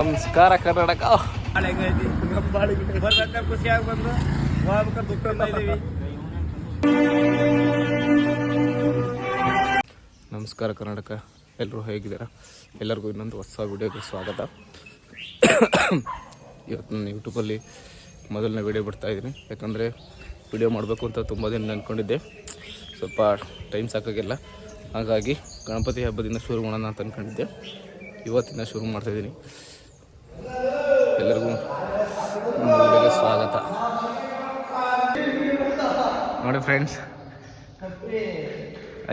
ನಮಸ್ಕಾರ ಕರ್ನಾಟಕ. ನಮಸ್ಕಾರ ಕರ್ನಾಟಕ. ಎಲ್ಲರೂ ಹೇಗಿದ್ದೀರಾ? ಎಲ್ಲರಿಗೂ ಇನ್ನೊಂದು ಹೊಸ ವಿಡಿಯೋಗೆ ಸ್ವಾಗತ. ಇವತ್ತು ನಾನು ಯೂಟ್ಯೂಬಲ್ಲಿ ಮೊದಲನೇ ವಿಡಿಯೋ ಬಿಡ್ತಾ ಇದ್ದೀನಿ. ಯಾಕಂದರೆ ವಿಡಿಯೋ ಮಾಡಬೇಕು ಅಂತ ತುಂಬ ದಿನ ಅಂದ್ಕೊಂಡಿದ್ದೆ ಸ್ವಲ್ಪ ಟೈಮ್ ಸಾಕಾಗಿಲ್ಲ. ಹಾಗಾಗಿ ಗಣಪತಿ ಹಬ್ಬದಿಂದ ಶುರು ಮಾಡೋಣ ಅಂತ ಅಂದ್ಕೊಂಡಿದ್ದೆ ಇವತ್ತಿಂದ ಶುರು ಮಾಡ್ತಾಯಿದ್ದೀನಿ ಎಲ್ಲರಿಗೂ ನಮ್ಮ ವಿಡಿಯೋಗೆ ಸ್ವಾಗತ. ನೋಡಿ ಫ್ರೆಂಡ್ಸ್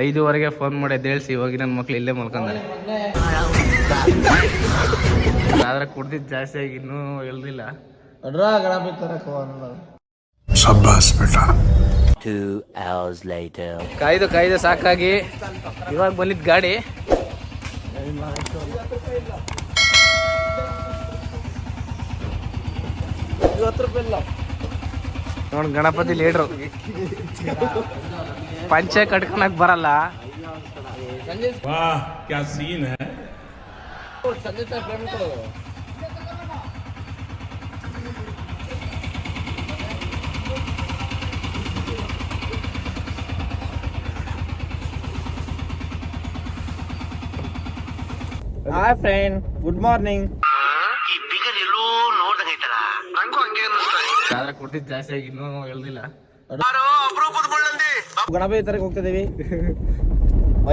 ಐದುವರೆಗೆ ಫೋನ್ ಮಾಡಿ ಹೇಳ್ಸಿ ಇವಾಗ ನನ್ನ ಮಕ್ಳು ಇಲ್ಲೇ ಮಲ್ಕೊಂಡಾರೆ. ಆದ್ರೆ ಕುಡ್ದಿದ್ದು ಜಾಸ್ತಿ ಆಗಿ ಇನ್ನೂ ಎಲ್ದಿಲ್ಲ. ಕಾಯ್ದು ಕಾಯ್ದು ಸಾಕಾಗಿ ಇವಾಗ ಬಂದಿದ್ದು ಗಾಡಿ. ಐವತ್ತು ರೂಪಾಯಿ ಗಣಪತಿ ಲೀಡ್ರು ಪಂಚೆ ಕಟ್ಕೊಳಕ್ ಬರಲ್ಲ. ಹಾಯ್ ಫ್ರೆಂಡ್ ಗುಡ್ ಮಾರ್ನಿಂಗ್ ಕುಡ್ದಿದ್ದು ಜಾಸ್ತಿ ಆಗಿ ಇನ್ನೂ ಎಲ್ದಿಲ್ಲ ಗಣಪತಿ ತರಕ್ಕೆ ಹೋಗ್ತಿದ್ದೀವಿ.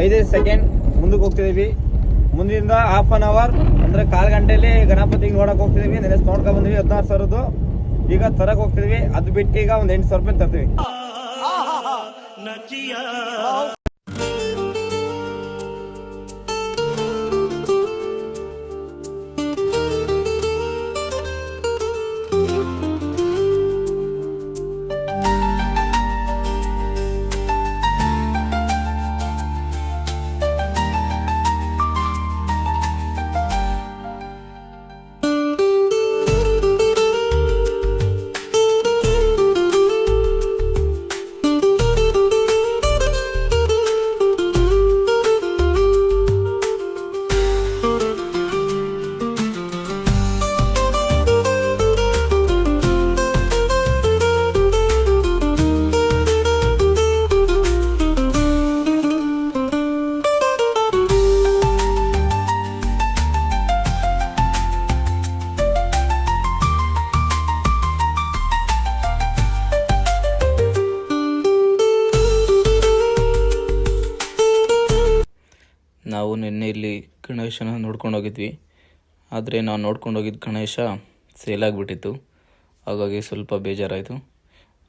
ಐದೈದು ಸೆಕೆಂಡ್ ಮುಂದಕ್ಕೆ ಹೋಗ್ತಿದ್ದೀವಿ. ಮುಂದಿನಿಂದ ಹಾಫ್ ಅನ್ ಅವರ್ ಅಂದ್ರೆ ಕಾಲು ಗಂಟೆಯಲ್ಲಿ ಗಣಪತಿ ನೋಡಕ್ ಹೋಗ್ತಿದೀವಿ ನೆನೆಸ್ ನೋಡ್ಕೊಂಡ್ ಬಂದ್ವಿ ಹದಿನಾರು ಸಾವಿರದ್ದು. ಈಗ ತರಕ್ ಹೋಗ್ತಿದೀವಿ ಅದು ಬಿಟ್ಟು ಈಗ ಒಂದ್ ಎಂಟು ಸಾವಿರ ರೂಪಾಯಿ ತರ್ತೀವಿ. ಗಣೇಶನ ನೋಡ್ಕೊಂಡು ಹೋಗಿದ್ವಿ. ಆದರೆ ನಾವು ನೋಡ್ಕೊಂಡು ಹೋಗಿದ್ದ ಗಣೇಶ ಸೇಲ್ ಆಗಿಬಿಟ್ಟಿತ್ತು. ಹಾಗಾಗಿ ಸ್ವಲ್ಪ ಬೇಜಾರಾಯಿತು.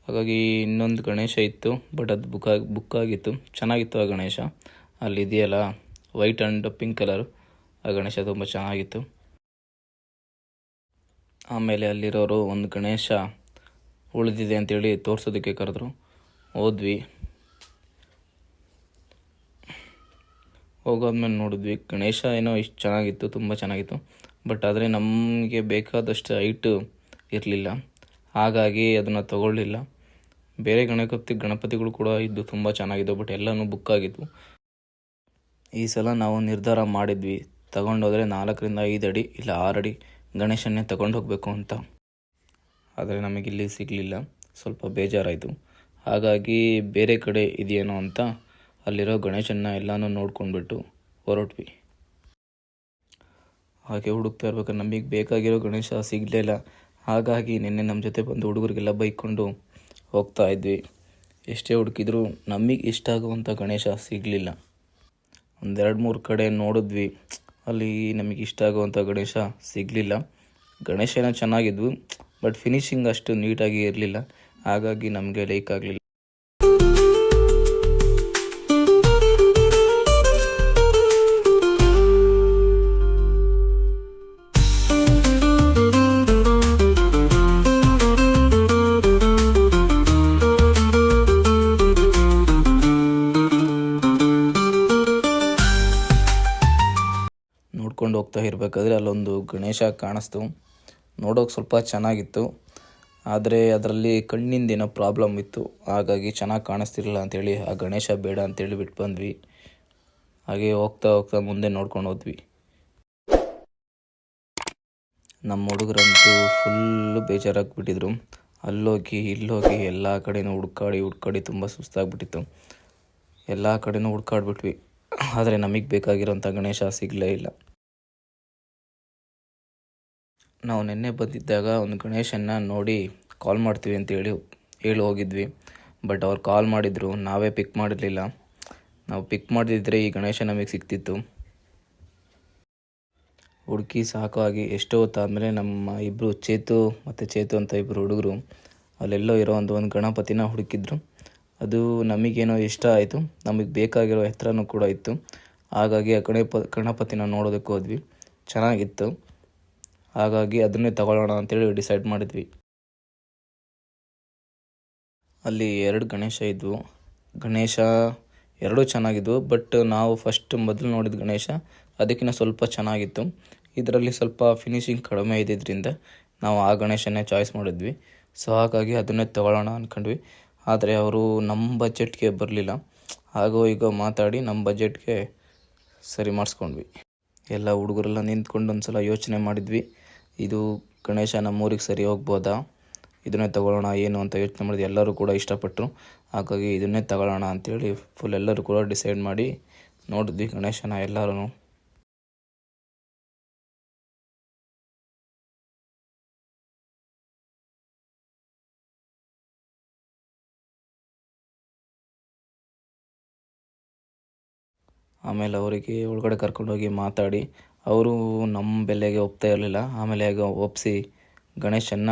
ಹಾಗಾಗಿ ಇನ್ನೊಂದು ಗಣೇಶ ಇತ್ತು ಬಟ್ ಅದು ಬುಕ್ ಆಗಿ ಬುಕ್ ಆಗಿತ್ತು. ಚೆನ್ನಾಗಿತ್ತು ಆ ಗಣೇಶ. ಅಲ್ಲಿ ಇದೆಯಲ್ಲ ವೈಟ್ ಆ್ಯಂಡ್ ಪಿಂಕ್ ಕಲರು ಆ ಗಣೇಶ ತುಂಬ ಚೆನ್ನಾಗಿತ್ತು. ಆಮೇಲೆ ಅಲ್ಲಿರೋರು ಒಂದು ಗಣೇಶ ಉಳಿದಿದೆ ಅಂತೇಳಿ ತೋರಿಸೋದಕ್ಕೆ ಕರೆದ್ರು. ಹೋದ್ವಿ. ಹೋಗೋದ್ಮೇಲೆ ನೋಡಿದ್ವಿ. ಗಣೇಶ ಏನೋ ಇಷ್ಟು ಚೆನ್ನಾಗಿತ್ತು, ತುಂಬ ಚೆನ್ನಾಗಿತ್ತು. ಬಟ್ ಆದರೆ ನಮಗೆ ಬೇಕಾದಷ್ಟು ಹೈಟು ಇರಲಿಲ್ಲ. ಹಾಗಾಗಿ ಅದನ್ನು ತಗೊಳ್ಳಿಲ್ಲ. ಬೇರೆ ಗಣಪತಿ, ಗಣಪತಿಗಳು ಕೂಡ ಇದ್ದು ತುಂಬ ಚೆನ್ನಾಗಿದ್ದವು ಬಟ್ ಎಲ್ಲನೂ ಬುಕ್ ಆಗಿದ್ವು. ಈ ಸಲ ನಾವು ನಿರ್ಧಾರ ಮಾಡಿದ್ವಿ. ತಗೊಂಡೋದ್ರೆ ನಾಲ್ಕರಿಂದ ಐದು ಅಡಿ, ಇಲ್ಲ ಆರು ಅಡಿ ಗಣೇಶನ್ನೇ ತಗೊಂಡು ಹೋಗಬೇಕು ಅಂತ. ಆದರೆ ನಮಗಿಲ್ಲಿ ಸಿಗಲಿಲ್ಲ. ಸ್ವಲ್ಪ ಬೇಜಾರಾಯಿತು. ಹಾಗಾಗಿ ಬೇರೆ ಕಡೆ ಇದೆಯೇನೋ ಅಂತ ಅಲ್ಲಿರೋ ಗಣೇಶನ್ನ ಎಲ್ಲನೂ ನೋಡ್ಕೊಂಡ್ಬಿಟ್ಟು ಹೊರಟ್ವಿ. ಹಾಗೆ ಹುಡುಕ್ತಾ ಇರ್ಬೇಕಾದ್ರೆ ನಮಗೆ ಬೇಕಾಗಿರೋ ಗಣೇಶ ಸಿಗಲಿಲ್ಲ ಹಾಗಾಗಿ ನಿನ್ನೆ ನಮ್ಮ ಜೊತೆ ಬಂದು ಹುಡುಗರಿಗೆಲ್ಲ ಬೈಕೊಂಡು ಹೋಗ್ತಾ ಇದ್ವಿ. ಎಷ್ಟೇ ಹುಡುಕಿದ್ರು ನಮಗೆ ಇಷ್ಟ ಆಗುವಂಥ ಗಣೇಶ ಸಿಗಲಿಲ್ಲ. ಒಂದೆರಡು ಮೂರು ಕಡೆ ನೋಡಿದ್ವಿ. ಅಲ್ಲಿ ನಮಗೆ ಇಷ್ಟ ಆಗುವಂಥ ಗಣೇಶ ಸಿಗಲಿಲ್ಲ. ಗಣೇಶ ಏನೋ ಚೆನ್ನಾಗಿದ್ವು, ಬಟ್ ಫಿನಿಶಿಂಗ್ ಅಷ್ಟು ನೀಟಾಗಿ ಇರಲಿಲ್ಲ. ಹಾಗಾಗಿ ನಮಗೆ ಲೈಕ್ ಆಗಲಿಲ್ಲ. ಹೋಗ್ತಾ ಅಲ್ಲೊಂದು ಗಣೇಶ ಕಾಣಿಸ್ತು. ನೋಡೋಕೆ ಸ್ವಲ್ಪ ಚೆನ್ನಾಗಿತ್ತು. ಆದರೆ ಅದರಲ್ಲಿ ಕಣ್ಣಿಂದ ಏನೋ ಪ್ರಾಬ್ಲಮ್ ಇತ್ತು. ಹಾಗಾಗಿ ಚೆನ್ನಾಗಿ ಕಾಣಿಸ್ತಿರಲಿಲ್ಲ ಅಂಥೇಳಿ ಆ ಗಣೇಶ ಬೇಡ ಅಂತೇಳಿ ಬಿಟ್ಟು ಬಂದ್ವಿ. ಹಾಗೆ ಹೋಗ್ತಾ ಹೋಗ್ತಾ ಮುಂದೆ ನೋಡ್ಕೊಂಡು ಹೋದ್ವಿ. ನಮ್ಮ ಹುಡುಗರಂತೂ ಫುಲ್ಲು ಬೇಜಾರಾಗಿಬಿಟ್ಟಿದ್ರು. ಅಲ್ಲೋಗಿ, ಇಲ್ಲೋಗಿ ಎಲ್ಲ ಕಡೆಯೂ ಹುಡ್ಕಾಡಿ ಹುಡ್ಕಾಡಿ ತುಂಬ ಸುಸ್ತಾಗ್ಬಿಟ್ಟಿತ್ತು. ಎಲ್ಲ ಕಡೆನೂ ಹುಡ್ಕಾಡ್ಬಿಟ್ವಿ. ಆದರೆ ನಮಗೆ ಬೇಕಾಗಿರೋಂಥ ಗಣೇಶ ಸಿಗಲೇ ಇಲ್ಲ. ನಾವು ನಿನ್ನೆ ಬಂದಿದ್ದಾಗ ಒಂದು ಗಣೇಶನ್ನ ನೋಡಿ ಕಾಲ್ ಮಾಡ್ತೀವಿ ಅಂತ ಹೇಳಿ ಹೇಳಿ ಹೋಗಿದ್ವಿ. ಬಟ್ ಅವ್ರು ಕಾಲ್ ಮಾಡಿದರು, ನಾವೇ ಪಿಕ್ ಮಾಡಿರಲಿಲ್ಲ. ನಾವು ಪಿಕ್ ಮಾಡಿದ್ರೆ ಈ ಗಣೇಶ ನಮಗೆ ಸಿಕ್ತಿತ್ತು. ಹುಡುಕಿ ಸಾಕಾಗಿ ಎಷ್ಟೋ ಹೊತ್ತಾದಮೇಲೆ ನಮ್ಮ ಇಬ್ಬರು ಚೇತು ಮತ್ತು ಚೇತು ಅಂತ ಇಬ್ಬರು ಹುಡುಗರು ಅಲ್ಲೆಲ್ಲೋ ಇರೋ ಒಂದು ಒಂದು ಗಣಪತಿನ ಹುಡುಕಿದ್ರು. ಅದು ನಮಗೇನೋ ಇಷ್ಟ ಆಯಿತು. ನಮಗೆ ಬೇಕಾಗಿರೋ ಎತ್ತರನೂ ಕೂಡ ಇತ್ತು. ಹಾಗಾಗಿ ಆ ಗಣಪ, ಗಣಪತಿನ ನೋಡೋದಕ್ಕೆ ಹೋದ್ವಿ. ಚೆನ್ನಾಗಿತ್ತು. ಹಾಗಾಗಿ ಅದನ್ನೇ ತಗೊಳ್ಳೋಣ ಅಂತೇಳಿ ಡಿಸೈಡ್ ಮಾಡಿದ್ವಿ. ಅಲ್ಲಿ ಎರಡು ಗಣೇಶ ಇದ್ವು. ಗಣೇಶ ಎರಡೂ ಚೆನ್ನಾಗಿದ್ವು ಬಟ್ ನಾವು ಫಸ್ಟ್ ಮೊದಲು ನೋಡಿದ ಗಣೇಶ ಅದಕ್ಕಿಂತ ಸ್ವಲ್ಪ ಚೆನ್ನಾಗಿತ್ತು. ಇದರಲ್ಲಿ ಸ್ವಲ್ಪ ಫಿನಿಶಿಂಗ್ ಕಡಿಮೆ ಇದ್ದಿದ್ದರಿಂದ ನಾವು ಆ ಗಣೇಶನೇ ಚಾಯ್ಸ್ ಮಾಡಿದ್ವಿ. ಸೊ ಹಾಗಾಗಿ ಅದನ್ನೇ ತಗೊಳ್ಳೋಣ ಅಂದ್ಕೊಂಡ್ವಿ ಆದರೆ ಅವರು ನಮ್ಮ ಬಜೆಟ್ಗೆ ಬರಲಿಲ್ಲ. ಹಾಗೋ ಈಗ ಮಾತಾಡಿ ನಮ್ಮ ಬಜೆಟ್ಗೆ ಸರಿ ಮಾಡಿಸ್ಕೊಂಡ್ವಿ. ಎಲ್ಲ ಹುಡುಗರೆಲ್ಲ ನಿಂತ್ಕೊಂಡು ಒಂದು ಸಲ ಯೋಚನೆ ಮಾಡಿದ್ವಿ. ಇದು ಗಣೇಶ ನಮ್ಮೂರಿಗೆ ಸರಿ ಹೋಗ್ಬೋದಾ? ಇದನ್ನೇ ತಗೊಳ್ಳೋಣ, ಏನು ಅಂತ ಯೋಚನೆ ಮಾಡಿದ ಎಲ್ಲರೂ ಕೂಡ ಇಷ್ಟಪಟ್ಟರು. ಹಾಗಾಗಿ ಇದನ್ನೇ ತಗೊಳ್ಳೋಣ ಅಂತೇಳಿ ಫುಲ್ ಎಲ್ಲರೂ ಕೂಡ ಡಿಸೈಡ್ ಮಾಡಿ ನೋಡಿದ್ವಿ ಗಣೇಶನ ಎಲ್ಲರೂ ಆಮೇಲೆ ಅವರಿಗೆ ಒಳಗಡೆ ಕರ್ಕೊಂಡೋಗಿ ಮಾತಾಡಿ ಅವರು ನಮ್ಮ ಬೆಲೆಗೆ ಒಪ್ತಾ ಇರಲಿಲ್ಲ. ಆಮೇಲೆ ಒಪ್ಪಿಸಿ ಗಣೇಶನ್ನ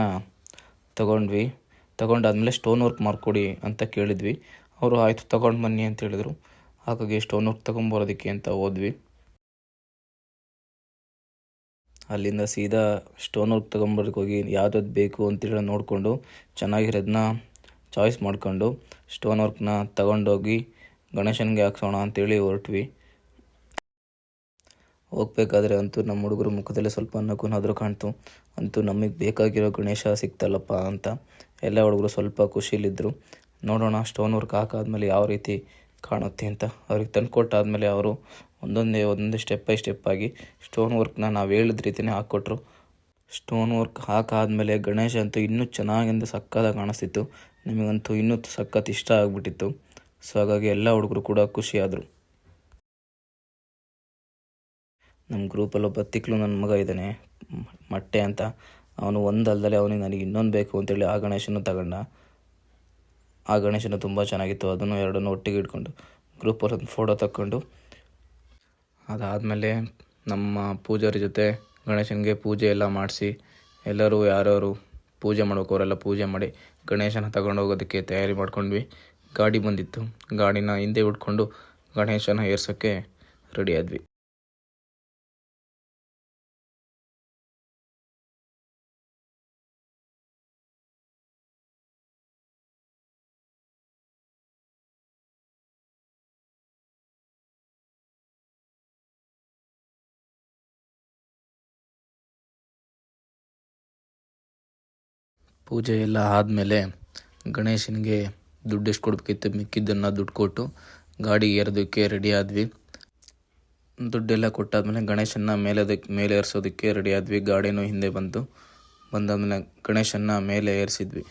ತಗೊಂಡ್ವಿ. ತಗೊಂಡಾದ್ಮೇಲೆ ಸ್ಟೋನ್ ವರ್ಕ್ ಮಾಡಿಕೊಡಿ ಅಂತ ಕೇಳಿದ್ವಿ. ಅವರು ಆಯಿತು, ತಗೊಂಡು ಬನ್ನಿ ಅಂತ ಹೇಳಿದರು. ಹಾಗಾಗಿ ಸ್ಟೋನ್ ವರ್ಕ್ ತೊಗೊಂಬರೋದಕ್ಕೆ ಅಂತ ಹೋದ್ವಿ. ಅಲ್ಲಿಂದ ಸೀದಾ ಸ್ಟೋನ್ ವರ್ಕ್ ತೊಗೊಂಬರೋದಕ್ಕೆ ಹೋಗಿ ಯಾವ್ದಾವ್ದು ಬೇಕು ಅಂತೇಳಿ ನೋಡಿಕೊಂಡು ಚೆನ್ನಾಗಿರೋದನ್ನ ಚಾಯ್ಸ್ ಮಾಡಿಕೊಂಡು ಸ್ಟೋನ್ ವರ್ಕ್ನ ತಗೊಂಡೋಗಿ ಗಣೇಶನಿಗೆ ಹಾಕ್ಸೋಣ ಅಂತೇಳಿ ಹೊರಟ್ವಿ. ಹೋಗ್ಬೇಕಾದ್ರೆ ಅಂತೂ ನಮ್ಮ ಹುಡುಗರು ಮುಖದಲ್ಲಿ ಸ್ವಲ್ಪ ನಗುನಾದರೂ ಕಾಣ್ತು. ಅಂತೂ ನಮಗೆ ಬೇಕಾಗಿರೋ ಗಣೇಶ ಸಿಕ್ತಲ್ಲಪ್ಪ ಅಂತ ಎಲ್ಲ ಹುಡುಗರು ಸ್ವಲ್ಪ ಖುಷಿಲಿದ್ದರು ನೋಡೋಣ ಸ್ಟೋನ್ ವರ್ಕ್ ಹಾಕಾದ್ಮೇಲೆ ಯಾವ ರೀತಿ ಕಾಣುತ್ತೆ ಅಂತ ಅವ್ರಿಗೆ ತಂದುಕೊಟ್ಟಾದ್ಮೇಲೆ ಅವರು ಒಂದೊಂದೇ ಒಂದೊಂದೇ ಸ್ಟೆಪ್ ಬೈ ಸ್ಟೆಪ್ ಆಗಿ ಸ್ಟೋನ್ ವರ್ಕ್ನ ನಾವು ಹೇಳಿದ ರೀತಿಯೇ ಹಾಕ್ಕೊಟ್ರು. ಸ್ಟೋನ್ ವರ್ಕ್ ಹಾಕಾದ್ಮೇಲೆ ಗಣೇಶ ಅಂತೂ ಇನ್ನೂ ಚೆನ್ನಾಗಿಂದ ಸಕ್ಕತ್ತಾಗಿ ಕಾಣಿಸ್ತಿತ್ತು. ನಿಮಗಂತೂ ಇನ್ನೂ ಸಖತ್ ಇಷ್ಟ ಆಗಿಬಿಟ್ಟಿತ್ತು. ಸೊ ಹಾಗಾಗಿ ಎಲ್ಲ ಹುಡುಗರು ಕೂಡ ಖುಷಿಯಾದರು. ನಮ್ಮ ಗ್ರೂಪಲ್ಲಿ ಒಬ್ಬ ತಿಕ್ಲು ನನ್ನ ಮಗ ಇದ್ದಾನೆ, ಮಟ್ಟೆ ಅಂತ. ಅವನು ಒಂದು ಅಲ್ದಲೆ ಅವನಿಗೆ ನನಗೆ ಇನ್ನೊಂದು ಬೇಕು ಅಂತೇಳಿ ಆ ಗಣೇಶನ ತಗೊಂಡ. ಆ ಗಣೇಶನ ತುಂಬ ಚೆನ್ನಾಗಿತ್ತು. ಅದನ್ನು ಎರಡನ್ನೂ ಒಟ್ಟಿಗೆ ಇಟ್ಕೊಂಡು ಗ್ರೂಪಲ್ಲಿ ಒಂದು ಫೋಟೋ ತಕ್ಕೊಂಡು. ಅದಾದಮೇಲೆ ನಮ್ಮ ಪೂಜಾರಿ ಜೊತೆ ಗಣೇಶನಿಗೆ ಪೂಜೆ ಎಲ್ಲ ಮಾಡಿಸಿ, ಎಲ್ಲರೂ ಯಾರ್ಯಾರು ಪೂಜೆ ಮಾಡ್ಬೇಕು ಅವರೆಲ್ಲ ಪೂಜೆ ಮಾಡಿ ಗಣೇಶನ ಹೋಗೋದಕ್ಕೆ ತಯಾರಿ ಮಾಡ್ಕೊಂಡ್ವಿ. ಗಾಡಿ ಬಂದಿತ್ತು. ಗಾಡಿನ ಹಿಂದೆ ಉಟ್ಕೊಂಡು ಗಣೇಶನ ಏರ್ಸೋಕ್ಕೆ ರೆಡಿ ಆದ್ವಿ. ಪೂಜೆ ಎಲ್ಲ ಆದಮೇಲೆ ಗಣೇಶನಿಗೆ ದುಡ್ಡು ಎಷ್ಟು ಕೊಡಬೇಕಿತ್ತು ಮಿಕ್ಕಿದ್ದನ್ನು ದುಡ್ಡು ಕೊಟ್ಟು ಗಾಡಿ ಏರೋದಕ್ಕೆ ರೆಡಿ ಆದ್ವಿ. ದುಡ್ಡೆಲ್ಲ ಕೊಟ್ಟಾದ್ಮೇಲೆ ಗಣೇಶನ ಮೇಲೆದಕ್ಕೆ ಮೇಲೆ ಏರಿಸೋದಕ್ಕೆ ರೆಡಿ ಆದ್ವಿ. ಗಾಡಿನೂ ಹಿಂದೆ ಬಂತು. ಬಂದಾದ್ಮೇಲೆ ಗಣೇಶನ ಮೇಲೆ ಏರಿಸಿದ್ವಿ.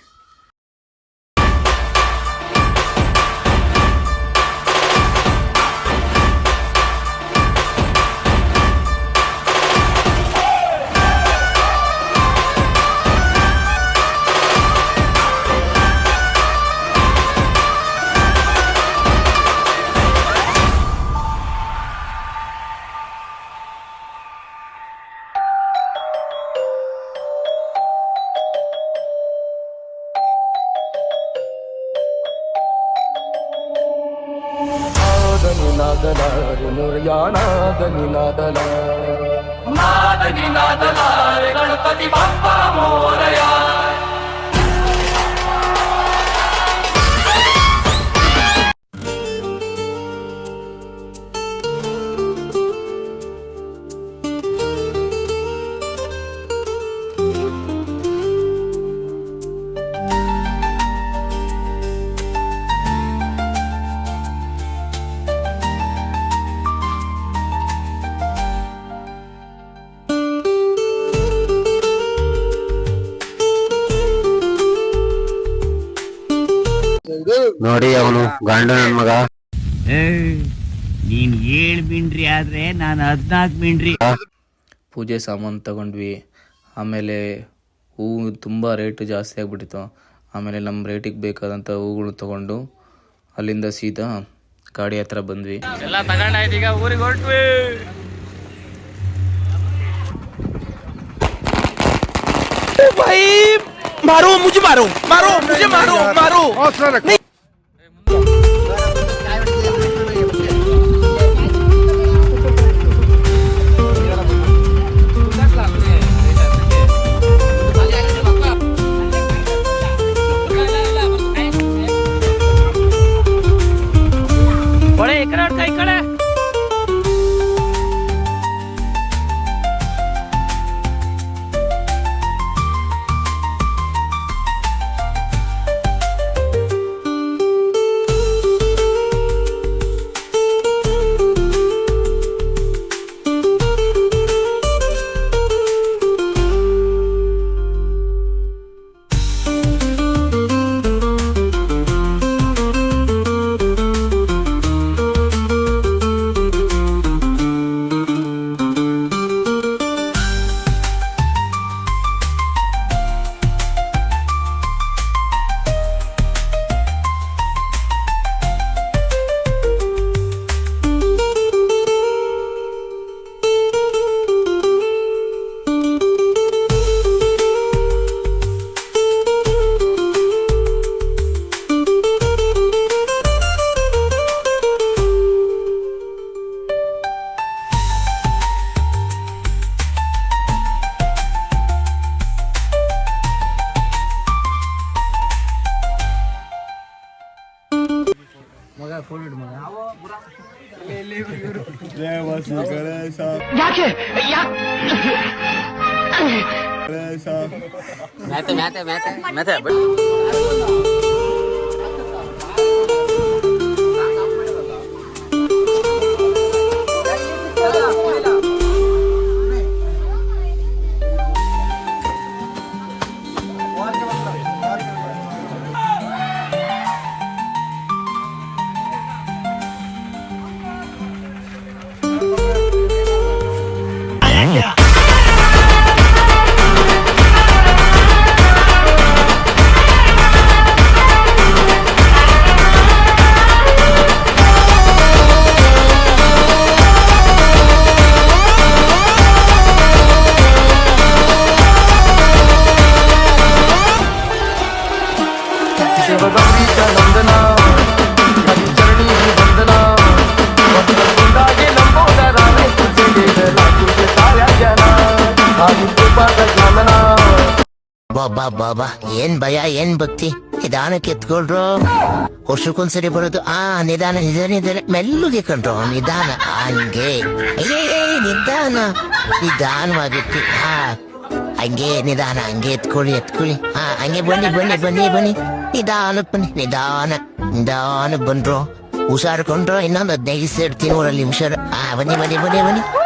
ಗಣಪತಿ ಬಪ್ಪ ಮೋರಯ ನೋಡಿ ಅವನು ಗಂಡ ನನ್ ಮಗ. ನೀನ್ ಏಳ್ ಮಿಂಡ್ರಿ ಆದ್ರೆ ನಾನು ಹದ್ನಾಲ್ಕು ಮಿಂಡ್ರಿ. ಪೂಜೆ ಸಾಮಾನು ತಗೊಂಡ್ವಿ. ಆಮೇಲೆ ಹೂವು ತುಂಬಾ ರೇಟ್ ಜಾಸ್ತಿ ಆಗಿಬಿಟ್ಟಿತ್ತು. ಆಮೇಲೆ ನಮ್ಮ ರೇಟಿಗೆ ಬೇಕಾದಂತ ಹೂಗಳು ತಗೊಂಡು ಅಲ್ಲಿಂದ ಸೀದಾ ಗಾಡಿ ಹತ್ರ ಬಂದ್ವಿ. ಎಲ್ಲ ತಗೊಂಡಾಯ್ತು ಈಗ ಊರಿಗೆ ಹೊರಟ್ವಿ. मैं तो मैं तो मैं तो मैं तो। ಬಾಬಾ ಬಾಬಾ ಏನ್ ಭಯ, ಏನ್ ಭಕ್ತಿ? ನಿಧಾನಕ್ಕೆ ಎತ್ಕೊಳ್ರು. ವರ್ಷಕ್ಕೊಂದ್ಸರಿ ಬರೋದು, ಆ, ನಿಧಾನ ನಿಧಾನ ನಿಧಾನ, ಮೆಲ್ಲುಗೆ ಕಂಡ್ರು ನಿಧಾನ, ಹಂಗೆ. ನಿಧಾನ ನಿಧಾನವಾಗಿತ್ತು ಹಾ, ಹಂಗೆ, ನಿಧಾನ, ಹಂಗೆ ಎತ್ಕೊಳ್ಳಿ ಎತ್ಕೊಳ್ಳಿ. ಹಾ, ಹಂಗೆ ಬನ್ನಿ ಬನ್ನಿ ಬನ್ನಿ ಬನ್ನಿ. ನಿಧಾನ ಬನ್ನಿ, ನಿಧಾನ ನಿಧಾನ ಬಂದ್ರು ಹುಷಾರ್ಕೊಂಡ್ರು ಇನ್ನೊಂದು ಹದಿನೈದು ಸೇರ್ತೀನಿ ಊರಲ್ಲಿ ಹುಷಾರು. ಹಾ, ಬನ್ನಿ ಬನ್ನಿ ಬನ್ನಿ ಬನ್ನಿ.